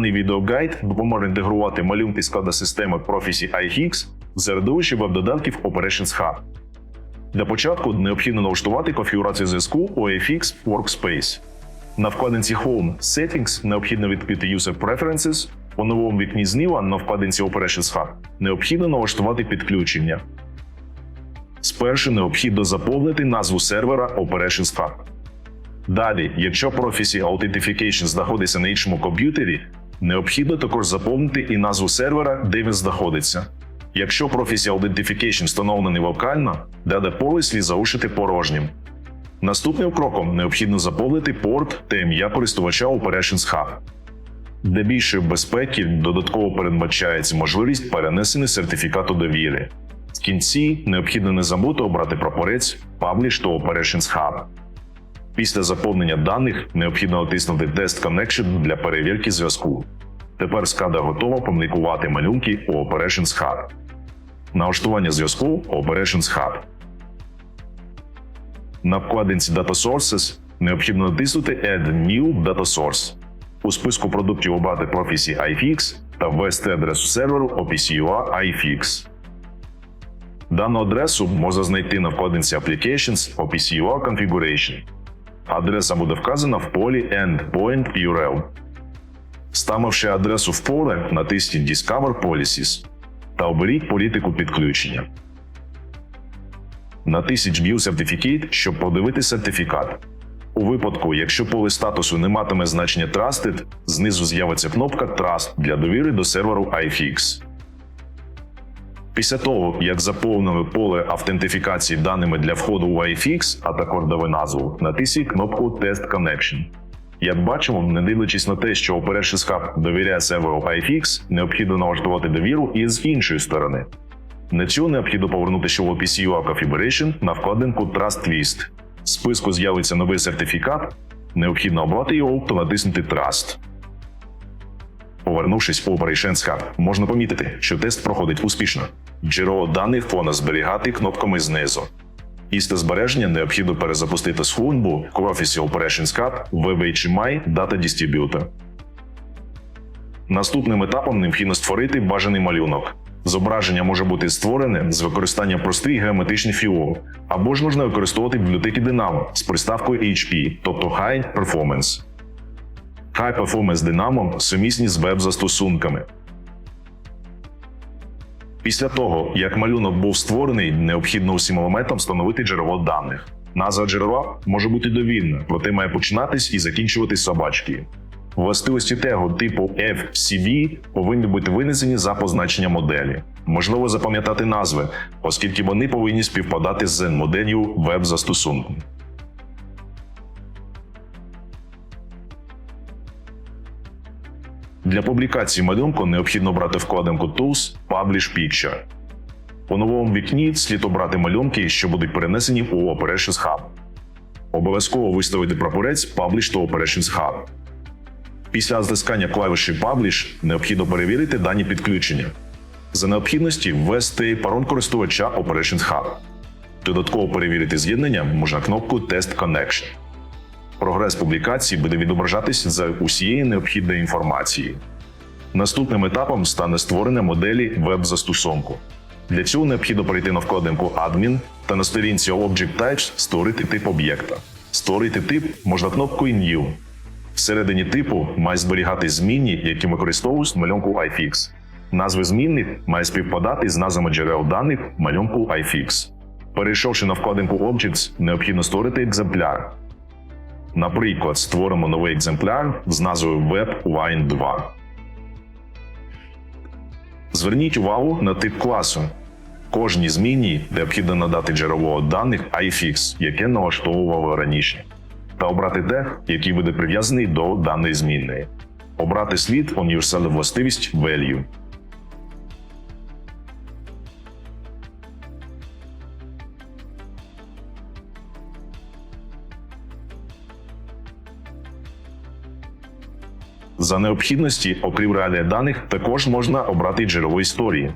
Даний відеогайд допоможе інтегрувати малюнки складу системи Proficy iFix в середовище веб-додатків Operations Hub. Для початку необхідно налаштувати конфігурацію зв'язку iFix Workspace. На вкладинці Home Settings необхідно відкрити User Preferences. У новому вікні зліва на вкладинці Operations Hub необхідно налаштувати підключення. Спершу необхідно заповнити назву сервера Operations Hub. Далі, якщо Proficy Authentication знаходиться на іншому комп'ютері, необхідно також заповнити і назву сервера, де він знаходиться. Якщо Proficy Authentication встановлений локально, дане поле слід залишити порожнім. Наступним кроком необхідно заповнити порт та ім'я користувача Operations Hub. Для більшої безпеки додатково передбачається можливість перенесення сертифікату довіри. В кінці необхідно не забути обрати прапорець Publish to Operations Hub. Після заповнення даних необхідно натиснути Test Connection для перевірки зв'язку. Тепер скада готова комунікувати малюнки у Operations Hub. Налаштування зв'язку Operations Hub. На вкладинці Data Sources необхідно натиснути Add New Data Source. У списку продуктів обрати Proficy iFix та ввести адресу серверу OPCUA iFix. Дану адресу можна знайти на вкладинці Applications OPCUA Configuration. Адреса буде вказана в полі Endpoint URL. Ставивши адресу в поле, натисніть Discover Policies та оберіть політику підключення. Натисніть View Certificate, щоб подивити сертифікат. У випадку, якщо поле статусу не матиме значення Trusted, знизу з'явиться кнопка Trust для довіри до серверу iFix. Після того, як заповнили поле автентифікації даними для входу у iFix, а також дали назву, натисніть кнопку Test Connection. Як бачимо, не дивлячись на те, що Operations Hub довіряє серверу iFix, необхідно налаштувати довіру і з іншої сторони. Для цього необхідно повернутися в OPCUA Configuration на вкладинку Trust List. В списку з'явиться новий сертифікат, необхідно обрати його та натиснути Trust. Повернувшись у Operations Hub, можна помітити, що тест проходить успішно. Джерело даних можна зберігати кнопками знизу. Після збереження необхідно перезапустити службу Proficy Operations Hub в HMI Data Distributor. Наступним етапом необхідно створити бажаний малюнок. Зображення може бути створене з використанням простих геометричних фігур, або ж можна використовувати бібліотеки Dynamo з приставкою HP, тобто High Performance. High Performance Dynamo сумісні з веб-застосунками. Після того, як малюнок був створений, необхідно усім елементам встановити джерело даних. Назва джерела може бути довільна, проте має починатись і закінчуватись собачки. Властивості тегу типу FCV повинні бути винесені за позначення моделі. Можливо запам'ятати назви, оскільки вони повинні співпадати з моделлю веб-застосунку. Для публікації малюнку необхідно обрати вкладинку Tools Publish Picture. У новому вікні слід обрати малюнки, що будуть перенесені у Operations Hub. Обов'язково виставити прапорець Publish to Operations Hub. Після затискання клавіші Publish необхідно перевірити дані підключення. За необхідності ввести пароль користувача Operations Hub. Додатково перевірити з'єднання можна кнопку Test Connection. Прогрес публікації буде відображатись за усієї необхідної інформації. Наступним етапом стане створення моделі веб-застосунку. Для цього необхідно перейти на вкладинку Admin та на сторінці Object Types створити тип об'єкта. Створити тип можна кнопкою New. Всередині типу має зберігатись змінні, які використовують малюнку iFix. Назви змінних має співпадати з назвами джерел даних малюнку iFix. Перейшовши на вкладинку Objects, необхідно створити екземпляр. Наприклад, створимо новий екземпляр з назвою WebLine 2. Зверніть увагу на тип класу. Кожній зміні необхідно надати джерело даних iFix, яке налаштовували раніше, та обрати тег, який буде прив'язаний до даної змінної. Обрати слід універсальну властивість value. За необхідності, окрім реалія даних, також можна обрати джерело історії.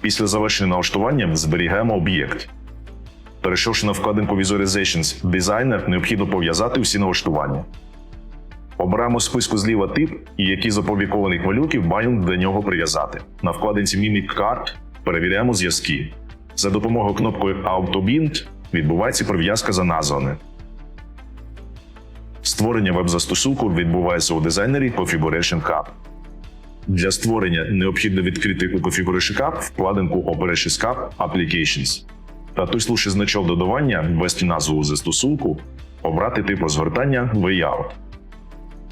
Після завершення налаштування зберігаємо об'єкт. Перейшовши на вкладинку Visualizations Designer, необхідно пов'язати усі налаштування. Обираємо списку зліва тип і які з опублікованих малюнків маємо до нього прив'язати. На вкладинці Mimic Card перевіряємо зв'язки. За допомогою кнопкою AutoBind відбувається прив'язка за назвами. Створення веб-застосунку відбувається у дизайнері Configuration Hub. Для створення необхідно відкрити у Configuration Hub вкладинку Operations Hub Applications. Та тиснувши значок додавання, ввести назву застосунку, обрати тип розгортання Layout.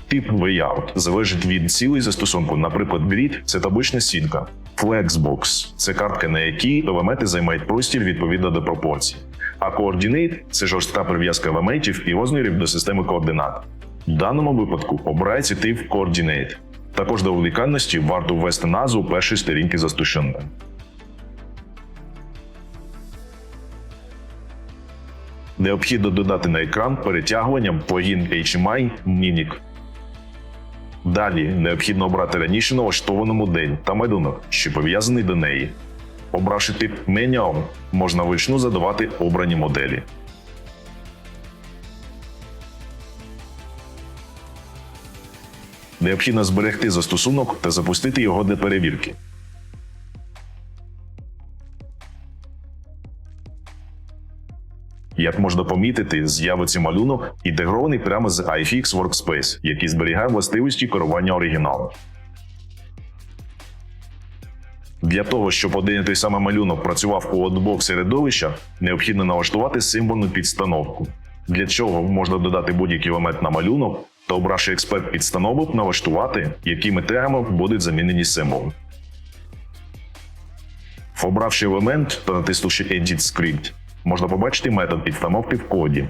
Тип Layout залежить від цілей застосунку. Наприклад, Grid – це таблична сітка. Flexbox – це картка, на якій елементи займають простір відповідно до пропорцій. А Coordinate – це жорстка прив'язка елементів і розмірів до системи координат. В даному випадку обирається тип Coordinate. Також до унікальності варто ввести назву першої сторінки застосунка. Необхідно додати на екран перетягуванням плагін HMI Mimic. Далі необхідно обрати раніше налаштовану модель та малюнок, що пов'язаний до неї. Обравши тип Manual, можна вручну задавати обрані моделі. Необхідно зберегти застосунок та запустити його для перевірки. Як можна помітити, з'явиться малюнок, інтегрований прямо з iFix Workspace, який зберігає властивості керування оригіналу. Для того, щоб один і той самий малюнок працював у обох середовищах, необхідно налаштувати символьну підстановку. Для чого можна додати будь-який елемент на малюнок та обравши експерт підстановок, налаштувати, якими тегами будуть замінені символи. Обравши елемент та натиснувши Edit Script, можна побачити метод підстановки в коді.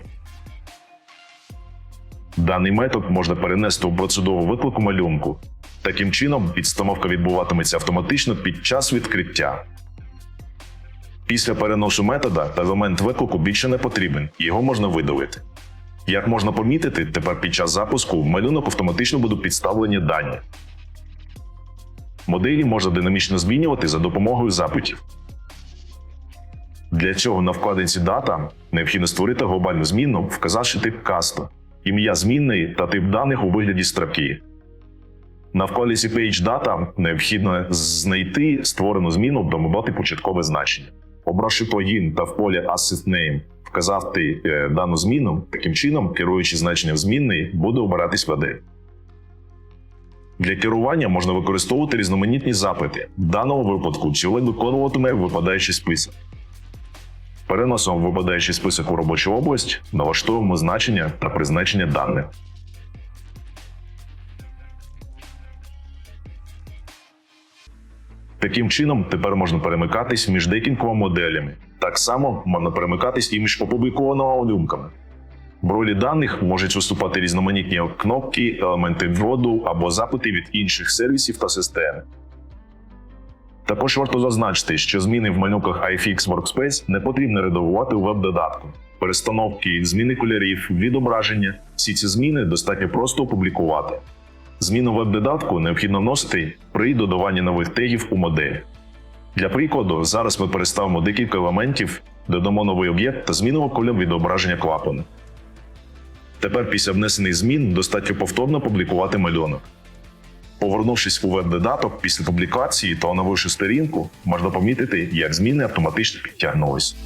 Даний метод можна перенести у процедуру виклику малюнку. Таким чином, підстановка відбуватиметься автоматично під час відкриття. Після переносу метода елемент виклику більше не потрібен, його можна видалити. Як можна помітити, тепер під час запуску в малюнок автоматично будуть підставлені дані. Моделі можна динамічно змінювати за допомогою запитів. Для цього на вкладинці Data необхідно створити глобальну змінну, вказавши тип каста, ім'я змінної та тип даних у вигляді строки. На вкладинці Page Data необхідно знайти створену зміну додати початкове значення. Обравши плагін та в полі Asset Name вказати е, дану зміну, таким чином, керуючи значенням змінної, буде обиратись модель. Для керування можна використовувати різноманітні запити. В даному випадку чоловік виконуватиме випадаючий список. Переносимо випадаючий список у робочу область, налаштовуємо значення та призначення даних. Таким чином, тепер можна перемикатись між декількома моделями. Так само можна перемикатись і між опублікованими малюнками. В ролі даних можуть виступати різноманітні кнопки, елементи вводу або запити від інших сервісів та систем. Також варто зазначити, що зміни в малюнках iFix Workspace не потрібно редагувати у веб-додатку. Перестановки, зміни кольорів, відображення всі ці зміни достатньо просто опублікувати. Зміну веб-додатку необхідно вносити при додаванні нових тегів у модель. Для прикладу, зараз ми переставимо декілька елементів, додамо новий об'єкт та змінимо кольор відображення клапану. Тепер після внесених змін достатньо повторно публікувати малюнок. Повернувшись у веб-додаток після публікації та оновивши сторінку, можна помітити, як зміни автоматично підтягнулись.